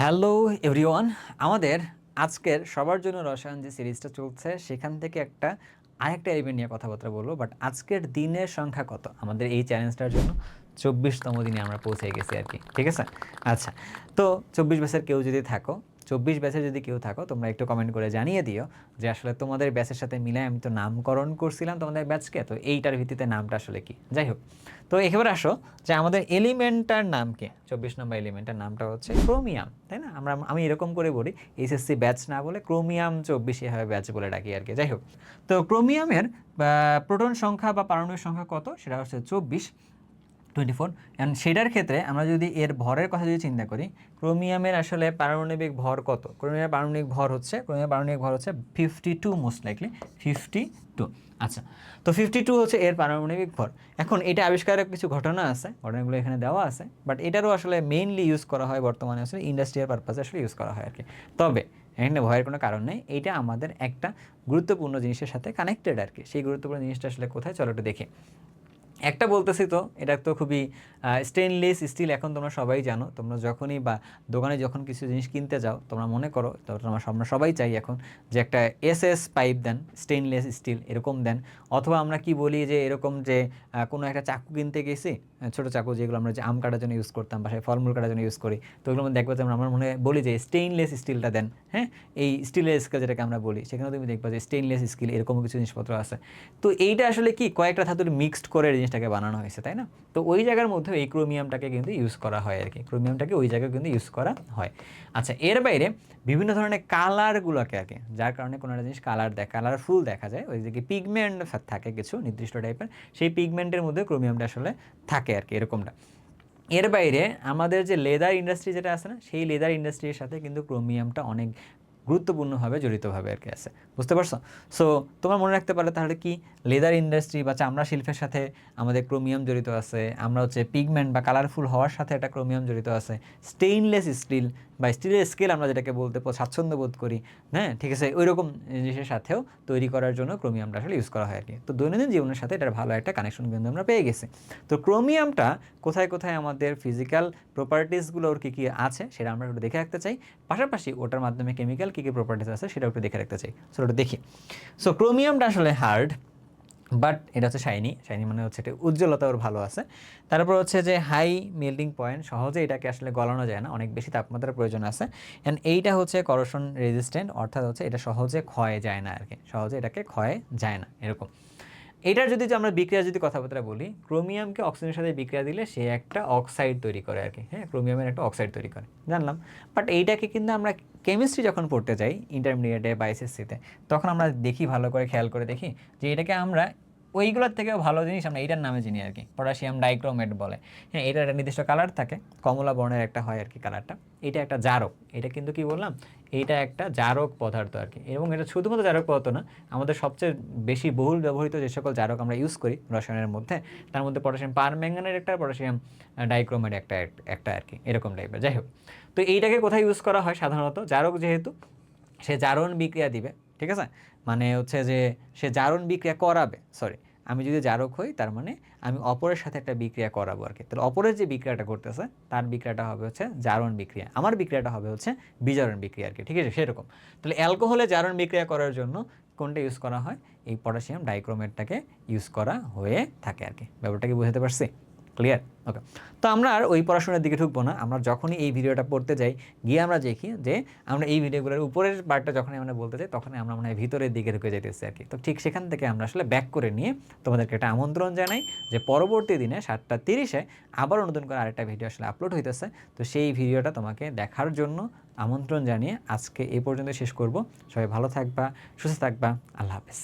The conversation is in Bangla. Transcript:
হ্যালো এভরিওয়ান আমাদের আজকের সবার জন্য রসায়ন যে সিরিজটা চলছে, সেখান থেকে একটা আরেকটা এলিমেন্ট নিয়ে কথাবার্তা বলব বাট আজকের দিনের সংখ্যা কত? আমাদের এই চ্যালেঞ্জটার জন্য চব্বিশতম দিনে আমরা পৌঁছে গেছি আর কি, ঠিক আছে? আচ্ছা তো চব্বিশ বছর কেউ যদি থাকো চব্বিশ ব্যাচে যদি কেউ থাকো, তোমরা একটু কমেন্ট করে জানিয়ে দিও যে আসলে তোমাদের ব্যাচের সাথে মিলে আমি তো নামকরণ করছিলাম তোমাদের ব্যাচকে, তো এইটার ভিত্তিতে নামটা আসলে কি? যাই হোক, তো একেবারে আসো যে আমাদের এলিমেন্টটার নামকে চব্বিশ নম্বর এলিমেন্টের নামটা হচ্ছে ক্রোমিয়াম, তাই না? আমরা, আমি এরকম করে বলি এইচএসসি ব্যাচ না বলে ক্রোমিয়াম চব্বিশ এভাবে ব্যাচ বলে ডাকি আর কি, যাই হোক। তো ক্রোমিয়ামের প্রোটন সংখ্যা বা পারমাণবিক সংখ্যা কত? সেটা হচ্ছে চব্বিশ। Twenty four. অ্যান্ড সেটার ক্ষেত্রে আমরা যদি এর ভরের কথা যদি চিন্তা করি, ক্রোমিয়ামের আসলে পারমাণবিক ভর কত? ক্রোমিয়ামের পারমাণবিক ভর হচ্ছে, ক্রোমিয়ামের পারমাণবিক ভর হচ্ছে fifty two most likely fifty two আচ্ছা তো ফিফটি টু হচ্ছে এর পারমাণবিক ভর। এখন এটা আবিষ্কারের কিছু ঘটনা আছে, ঘটনাগুলো এখানে দেওয়া আছে বাট এটারও আসলে মেইনলি ইউজ করা হয় বর্তমানে আসলে ইন্ডাস্ট্রিয়াল পারপাসে আসলে ইউজ করা হয় আর কি। তবে এখানে ভয়ের কোনো কারণ নেই, এটা আমাদের একটা গুরুত্বপূর্ণ জিনিসের সাথে কানেক্টেড আর কি। সেই গুরুত্বপূর্ণ জিনিসটা আসলে কোথায়? চলো একটু দেখি। একটা বলতেছি তো, এটা তো খুবই স্টেনলেস স্টিল এখন তোমরা সবাই জানো। তোমরা যখনই বা দোকানে যখন কিছু জিনিস কিনতে যাও, তোমরা মনে করো তোমরা আমরা সবাই চাই এখন যে একটা এস এস পাইপ দেন স্টেনলেস স্টিল এরকম দেন। অথবা আমরা কি বলি যে এরকম যে কোনো একটা চাকু কিনতে গেছি ছোটো চাকু যেগুলো আমরা যে আম কাটার জন্য ইউজ করতাম বাসায় ফলমূল কাটার জন্য ইউজ করি, তো ওগুলো মধ্যে দেখব যে আমরা আমার মনে বলি যে স্টেইনলেস স্টিলটা দেন হ্যাঁ? এই স্টিলের স্কেল যেটাকে আমরা বলি সেখানে তুমি দেখবা যে স্টেইনলেস স্টিল এরকম কিছু জিনিসপত্র আছে। তো এইটা আসলে কি? কয়েকটা ধাতুর মিক্সড করে জিনিসটাকে বানানো হয়েছে, তাই না? তো ওই জায়গার মধ্যে এই ক্রোমিয়ামটাকে কিন্তু ইউজ করা হয় আর কি। ক্রোমিয়ামটাকে ওই জায়গায় কিন্তু ইউজ করা হয়। আচ্ছা এর বাইরে বিভিন্ন ধরনের কালারগুলোকে আর কি যার কারণে কোনো একটা জিনিস কালার দেয় কালারফুল দেখা যায়, ওই যে পিগমেন্ট থাকে কিছু নির্দিষ্ট টাইপের সেই পিগমেন্টের মধ্যে ক্রোমিয়ামটা আসলে থাকে আর কি, এরকমটা। এর বাইরে আমাদের যে লেদার ইন্ডাস্ট্রি যেটা আছে না, সেই লেদার ইন্ডাস্ট্রির সাথে কিন্তু ক্রোমিয়ামটা অনেক গুরুত্বপূর্ণভাবে জড়িতভাবে আর কি আছে। বুঝতে পারছ? সো তোমরা মনে রাখতে পারলে তাহলে কি লেদার ইন্ডাস্ট্রি বা চামড়া শিল্পের সাথে আমাদের ক্রোমিয়াম জড়িত আছে, আমরা হচ্ছে পিগমেন্ট বা কালারফুল হওয়ার সাথে একটা ক্রোমিয়াম জড়িত আছে স্টেইনলেস স্টিল বা স্টিলের স্কেল আমরা যেটাকে বলতে স্বাচ্ছন্দ্য বোধ করি হ্যাঁ? ঠিক আছে? ওই রকম জিনিসের সাথেও তৈরি করার জন্য ক্রোমিয়ামটা আসলে ইউজ করা হয় আর কি। তো দৈনন্দিন জীবনের সাথে এটার ভালো একটা কানেকশন কিন্তু আমরা পেয়ে গেছি। তো ক্রোমিয়ামটা কোথায় কোথায় আমাদের ফিজিক্যাল প্রপার্টিসগুলোর কী কী আছে সেটা আমরা একটু দেখে রাখতে চাই। পাশাপাশি ওটার মাধ্যমে কেমিক্যাল কী কী প্রপার্টিস আছে সেটা একটু দেখে রাখতে চাই। সো ওটা দেখি। সো ক্রোমিয়ামটা আসলে হার্ড বাট এটা হচ্ছে শাইনি শাইনি মানে হচ্ছে এটা উজ্জ্বলতা ওর ভালো আছে। তারপর হচ্ছে যে হাই মেল্টিং পয়েন্ট সহজে এটাকে আসলে গলানো যায় না। অনেক বেশি তাপমাত্রার প্রয়োজন আছে। অ্যান্ড এইটা হচ্ছে করশন রেজিস্ট্যান্ট অর্থাৎ হচ্ছে এটা সহজে ক্ষয়ে যায় না আর কি সহজে এটাকে ক্ষয়ে যায় না, এরকম। এটার যদি আমরা বিক্রিয়া যদি কথাবার্তা বলি, ক্রোমিয়ামকে অক্সিজেনের সাথে বিক্রিয়া দিলে সে একটা অক্সাইড তৈরি করে আর কি হ্যাঁ? ক্রোমিয়ামের একটা অক্সাইড তৈরি করে, জানলাম। বাট এইটাকে কিন্তু আমরা কেমিস্ট্রি যখন পড়তে যাই ইন্টারমিডিয়েটে বা এসএসসিতে তখন আমরা দেখি, ভালো করে খেয়াল করে দেখি যে এটাকে আমরা ওইগুলোর থেকেও ভালো জিনিস আমরা এটার নামে চিনি আর কি পটাশিয়াম ডাইক্রোমেট বলে। হ্যাঁ এটার একটা নির্দিষ্ট কালার থাকে, কমলা বর্ণের একটা হয় আর কি কালারটা এটা একটা জারক, এটা কিন্তু কি বললাম? এইটা একটা জারক পদার্থ আর কি এবং এটা শুধুমাত্র জারক পদার্থ না, আমাদের সবচেয়ে বেশি বহুল ব্যবহৃত যে সকল জারক আমরা ইউজ করি রসায়নের মধ্যে, তার মধ্যে পটাশিয়াম পারম্যাঙ্গানের একটা, পটাশিয়াম ডাইক্রোমেট একটা একটা আর কি এরকম টাইপের যাই হোক, তো এইটাকে কোথায় ইউজ করা হয় সাধারণত? জারক যেহেতু, সে জারণ বিক্রিয়া দিবে। ঠিক আছে? মানে হচ্ছে যে সে জারণ বিক্রিয়া করাবে সরি আমি যদি জারক হই, তার মানে আমি অপরের সাথে একটা বিক্রিয়া করাবো আর কি তাহলে অপরের যে বিক্রিয়াটা করতেছে তার বিক্রিয়াটা হবে হচ্ছে জারণ বিক্রিয়া। আমার বিক্রিয়াটা হবে হচ্ছে বিজারণ বিক্রিয়া আর কি ঠিক আছে? সেরকম। তাহলে অ্যালকোহলে জারণ বিক্রিয়া করার জন্য কোনটা ইউজ করা হয়? এই পটাশিয়াম ডাইক্রোমেটটাকে ইউজ করা হয়ে থাকে আর কি ব্যাপারটা কি বুঝতে পারছি? ক্লিয়ার ওকে তো আমরা আর ওই পড়াশোনার দিকে ঢুকবো না। আমরা যখনই এই ভিডিওটা পড়তে যাই, গিয়ে আমরা দেখি যে আমরা এই ভিডিওগুলোর উপরের পার্টটা যখনই আমরা বলতে যাই, তখনই আমরা মনে হয় ভিতরের দিকে ঢুকে যেতেছি আর কি। তো ঠিক সেখান থেকে আমরা আসলে ব্যাক করে নিয়ে তোমাদেরকে একটা আমন্ত্রণ জানাই যে পরবর্তী দিনে সাতটা তিরিশে আবারও নতুন করে আরেকটা ভিডিও আসলে আপলোড হইতেছে। তো সেই ভিডিওটা তোমাকে দেখার জন্য আমন্ত্রণ জানিয়ে আজকে এই পর্যন্ত শেষ করব। সবাই ভালো থাকবা, সুস্থ থাকবা। আল্লাহ হাফেজ।